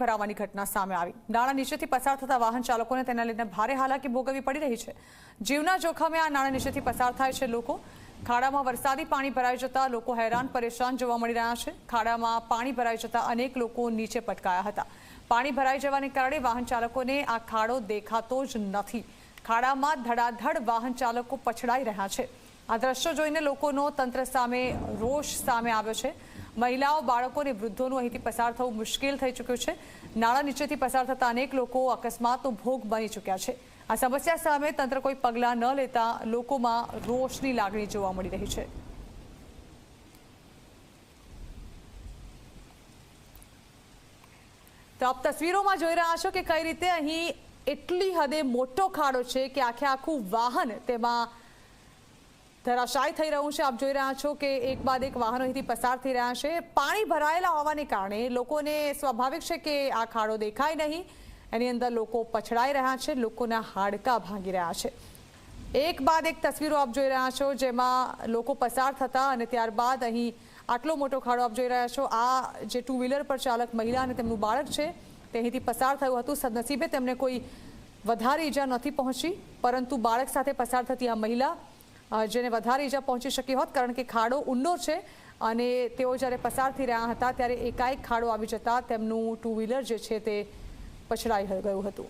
ભરાવાની ઘટના સામે આવી. નાણા નીચેથી પસાર થતા વાહન ચાલકોને તેના લઈને ભારે હાલાકી ભોગવવી પડી રહી છે. જીવના જોખમે આ નાણા નીચેથી પસાર થાય છે લોકો. ખાડામાં વરસાદી પાણી ભરાઈ જતા લોકો હેરાન, પરેશાન જોવા મળી રહ્યા છે. ખાડામાં પાણી ભરાઈ જતા અનેક લોકો નીચે પટકાયા હતા. પાણી ભરાઈ જવાને કારણે વાહન ચાલકોને આ ખાડો દેખાતો જ નથી. ખાડામાં ધડાધડ વાહન ચાલકો પછડાઈ રહ્યા છે. આ દ્રશ્યો જોઈને લોકોનો તંત્ર સામે રોષ સામે આવ્યો છે. મહિલાઓ, બાળકો અને વૃદ્ધોનું અહીંથી પસાર થવું મુશ્કેલ થઈ ચૂક્યું છે. નાળા નીચેથી પસાર થતા અનેક લોકો અકસ્માતનો ભોગ બની ચૂક્યા છે. આ સમસ્યા સામે તંત્ર કોઈ પગલાં ન લેતા લોકોમાં રોષની લાગણી જોવા મળી રહી છે. તો આપ તસવીરોમાં જોઈ રહ્યા છો કે કઈ રીતે અહીં એટલી હદે મોટો ખાડો છે કે આખે આખું વાહન તેમાં ધરાશાય થઈ રહ્યું છે. આપ જોઈ રહ્યા છો કે એક બાદ એક વાહનો અહીંથી પસાર થઈ રહ્યા છે. પાણી ભરાયેલા હોવાને કારણે લોકોને સ્વાભાવિક છે કે આ ખાડો દેખાય નહીં. એની અંદર લોકો પછડાઈ રહ્યા છે. લોકોના હાડકા ભાંગી રહ્યા છે. એક બાદ એક તસવીરો આપ જોઈ રહ્યા છો જેમાં લોકો પસાર થતા અને ત્યારબાદ અહીં આટલો મોટો ખાડો આપ જોઈ રહ્યા છો. આ જે ટુ વ્હીલર પર ચાલક મહિલા અને તેમનું બાળક છે, તે અહીંથી પસાર થયું હતું. સદનસીબે તેમને કોઈ વધારે ઈજા નથી પહોંચી, પરંતુ બાળક સાથે પસાર થતી આ મહિલા જેને વધારે ઈજા પહોંચી શકી હોત, કારણ કે ખાડો ઊંડો છે અને તેઓ જ્યારે પસાર થઈ રહ્યા હતા, ત્યારે એકાએક ખાડો આવી જતા તેમનું ટુ વ્હીલર જે છે તે પછડાઈ ગયું હતું.